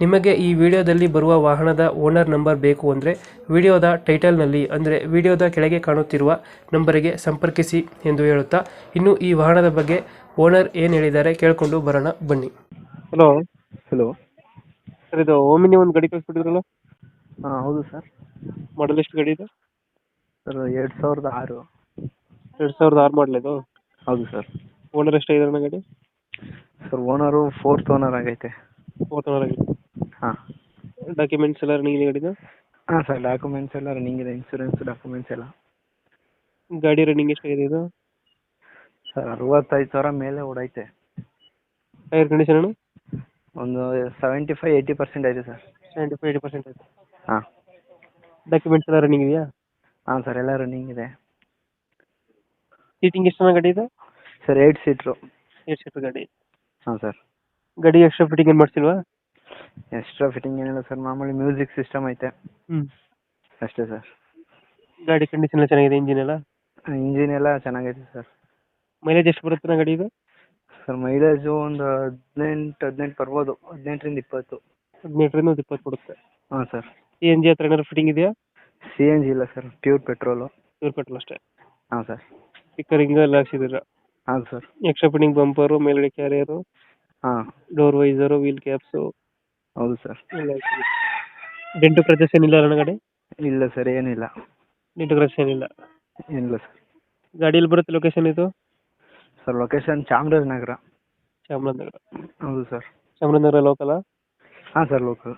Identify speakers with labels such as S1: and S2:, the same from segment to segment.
S1: ನಿಮಗೆ ಈ ವಿಡಿಯೋದಲ್ಲಿ ಬರುವ ವಾಹನದ ಓನರ್ ನಂಬರ್ ಬೇಕು ಅಂದರೆ ವಿಡಿಯೋದ ಟೈಟಲ್ನಲ್ಲಿ ಅಂದರೆ ವಿಡಿಯೋದ ಕೆಳಗೆ ಕಾಣುತ್ತಿರುವ ನಂಬರಿಗೆ ಸಂಪರ್ಕಿಸಿ ಎಂದು ಹೇಳುತ್ತಾ ಇನ್ನು ಈ ವಾಹನದ ಬಗ್ಗೆ ಓನರ್ ಏನು ಹೇಳಿದ್ದಾರೆ ಕೇಳಿಕೊಂಡು ಬರೋಣ ಬನ್ನಿ. ಹಲೋ.
S2: ಹಲೋ.
S1: ಸರ್ ಇದು ಓಮಿನಿ ಒಂದು ಗಾಡಿ ಕಳಿಸ್ಬಿಟ್ಟಿದ್ರಲ್ಲ
S2: ಹಾಂ ಹೌದು ಸರ್.
S1: ಮಾಡಲ್ ಎಷ್ಟು ಗಾಡಿ ಇದೆ?
S2: ಸರ್ ಎರಡು ಸಾವಿರದ ಆರು.
S1: ಎರಡು ಸಾವಿರದ ಆರು ಮಾಡಲ್ ಇದು?
S2: ಹೌದು ಸರ್.
S1: ಓನರ್ ಎಷ್ಟಾಗಿದೆ ಗಾಡಿ?
S2: ಸರ್ ಓನರು ಫೋರ್ತ್ ಓನರ್ ಆಗೈತೆ.
S1: ಫೋರ್ತ್ ಓನರ್ ಆಗಿದೆ
S2: ಹಾಂ.
S1: ಡಾಕ್ಯುಮೆಂಟ್ಸ್ ಎಲ್ಲ ರನ್ನಿಂಗ್ ಗಾಡಿದು
S2: ಹಾಂ ಸರ್ ಡಾಕ್ಯುಮೆಂಟ್ಸ್ ಎಲ್ಲ ರನ್ನಿಂಗ್ ಇದೆ ಇನ್ಸೂರೆನ್ಸ್ ಡಾಕ್ಯುಮೆಂಟ್ಸ್ ಎಲ್ಲ.
S1: ಗಾಡಿ ರನ್ನಿಂಗ್ ಎಷ್ಟಾಗಿದೆ ಇದು?
S2: ಸರ್ ಅರವತ್ತೈದು ಸಾವಿರ ಮೇಲೆ ಓಡೈತೆ
S1: ಟೈರ್ ಕಂಡೀಷನ್ ಅಣ್ಣ
S2: ಒಂದು ಸೆವೆಂಟಿ ಫೈವ್ ಏಯ್ಟಿ ಪರ್ಸೆಂಟ್ ಐತೆ sir
S1: seventy five eighty percent ಆಯ್ತು.
S2: ಹಾಂ.
S1: ಡಾಕ್ಯುಮೆಂಟ್ಸ್ ಎಲ್ಲ ರನ್ನಿಂಗ್ ಇದೆಯಾ?
S2: ಹಾಂ ಸರ್ ಎಲ್ಲ ರನ್ನಿಂಗ್ ಇದೆ.
S1: ಸೀಟಿಂಗ್ ಎಷ್ಟು ಜನ ಗಾಡಿ ಇದೆ?
S2: ಸರ್ ಏಯ್ಟ್ ಸೀಟ್ರು
S1: ಎಷ್ಟು ಸೀಟರ್ ಗಾಡಿ.
S2: ಹಾಂ ಸರ್
S1: ಗಾಡಿ ಎಕ್ಸ್ಟ್ರಾ ಫಿಟ್ಟಿಂಗ್ ಏನು ಮಾಡ್ಸಿಲ್ವಾ?
S2: ಎಕ್ಸ್ಟ್ರಾ ಫಿಟ್ಟಿಂಗ್ ಏನಿಲ್ಲ ಸರ್ ಮಾಮೂಲಿ ಮ್ಯೂಸಿಕ್ ಸಿಸ್ಟಮ್ ಐತೆ.
S1: ಹ್ಞೂ
S2: ಅಷ್ಟೇ ಸರ್
S1: ಗಾಡಿ ಕಂಡೀಷನ್ ಎಲ್ಲ ಚೆನ್ನಾಗಿದೆ ಇಂಜಿನ್ ಎಲ್ಲ?
S2: ಇಂಜಿನ್ ಎಲ್ಲ ಚೆನ್ನಾಗೈತೆ ಸರ್
S1: ಮೈಲೇಜ್ ಎಷ್ಟು ಬರುತ್ತೆ ನಾ ಗಾಡಿ ಇದು?
S2: ಸರ್ ಮೈಲೇಜು ಒಂದು ಹದಿನೆಂಟು ಹದಿನೆಂಟು ಬರ್ಬೋದು. ಹದಿನೆಂಟರಿಂದ ಇಪ್ಪತ್ತು.
S1: ಹದಿನೆಂಟರಿಂದ ಒಂದು ಇಪ್ಪತ್ತು ಕೊಡುತ್ತೆ
S2: ಹಾಂ ಸರ್
S1: ಸಿ ಎನ್ ಜಿ ಹತ್ರ ಏನಾದ್ರು ಫಿಟ್ಟಿಂಗ್ ಇದೆಯಾ?
S2: ಸಿ ಎನ್ ಜಿ ಇಲ್ಲ sir pure petrol
S1: pure petrol ಅಷ್ಟೇ.
S2: ಹಾಂ ಸರ್
S1: ಸ್ಟಿಕ್ಕರಿಂಗ್ ಎಲ್ಲ ಹಾಕ್ಸಿದ್ದೀರಾ?
S2: ಹಾಂ ಸರ್
S1: ಎಕ್ಸ್ಟ್ರಾ ಫಿಟ್ಟಿಂಗ್ ಬಂಪರು ಮೇಲ್ಗಡೆ ಕ್ಯಾರಿಯರು
S2: ಹಾಂ.
S1: ಡೋರ್ ವೈಸರು ವೀಲ್ ಕ್ಯಾಪ್ಸು
S2: ಹೌದು ಸರ್.
S1: ಗಂಟು ಪ್ರದೇಶ ಏನಿಲ್ಲ ಅಣ್ಣ ಗಾಡಿ
S2: ಇಲ್ಲ ಸರ್ ಏನಿಲ್ಲ.
S1: ಡೆಂಟು ಪ್ರದೇಶ ಏನಿಲ್ಲ?
S2: ಏನಿಲ್ಲ ಸರ್.
S1: ಗಾಡಿಯಲ್ಲಿ ಬರುತ್ತೆ ಲೊಕೇಶನ್ ಇದು?
S2: ಸರ್ ಲೊಕೇಶನ್ ಚಾಮರಾಜನಗರ
S1: ಚಾಮರಾಜನಗರ
S2: ಹೌದು ಸರ್.
S1: ಚಾಮರಾಜನಗರ ಲೋಕಲ
S2: ಹಾಂ ಸರ್ ಲೋಕಲ್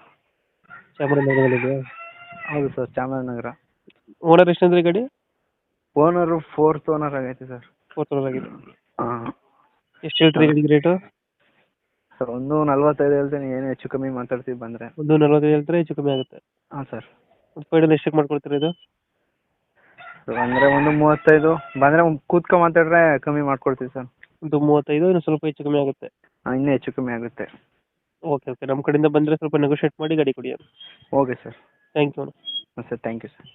S1: ಚಾಮರಾಜನಗರದಲ್ಲಿದೆಯಾ
S2: ಹೌದು ಸರ್ ಚಾಮರಾಜನಗರ
S1: ಓನರ್ ಎಷ್ಟಂದ್ರೆ ಗಾಡಿ?
S2: ಓನರು ಫೋರ್ತ್ ಓನರ್ ಆಗೈತೆ ಸರ್.
S1: ಫೋರ್ತ್ ಓನರ್ ಆಗಿದೆ.
S2: ಹಾಂ.
S1: ಎಷ್ಟು ಹೇಳ್ತೀರಿ ಗಾಡಿಗೆ ರೇಟು
S2: ಸರ್ ಒಂದು ನಲ್ವತ್ತೈದು ಹೇಳ್ತೀನಿ ಏನು ಹೆಚ್ಚು ಕಮ್ಮಿ ಮಾತಾಡ್ತೀವಿ ಬಂದರೆ.
S1: ಒಂದು ನಲ್ವತ್ತೈದು ಹೇಳ್ತಾರೆ ಹೆಚ್ಚು ಕಮ್ಮಿ ಆಗುತ್ತೆ.
S2: ಹಾಂ ಸರ್.
S1: ಫೈನಲ್ ಎಷ್ಟಕ್ಕೆ ಮಾಡ್ಕೊಡ್ತೀರಾ ಇದು?
S2: ಅಂದರೆ ಒಂದು ಮೂವತ್ತೈದು ಬಂದರೆ ಕೂತ್ಕೊ ಮಾತಾಡ್ರೆ ಕಮ್ಮಿ ಮಾಡ್ಕೊಡ್ತೀವಿ ಸರ್.
S1: ಒಂದು ಮೂವತ್ತೈದು ಇನ್ನು ಸ್ವಲ್ಪ ಹೆಚ್ಚು ಕಮ್ಮಿ ಆಗುತ್ತೆ.
S2: ಹಾಂ ಇನ್ನೂ ಹೆಚ್ಚು ಕಮ್ಮಿ ಆಗುತ್ತೆ.
S1: ಓಕೆ ಓಕೆ ನಮ್ಮ ಕಡೆಯಿಂದ ಬಂದರೆ ಸ್ವಲ್ಪ ನೆಗೋಷಿಯೇಟ್ ಮಾಡಿ ಗಾಡಿ ಕೊಡಿ
S2: ಓಕೆ ಸರ್
S1: ಥ್ಯಾಂಕ್ ಯು
S2: ಹಾಂ ಸರ್ ಥ್ಯಾಂಕ್ ಯು ಸರ್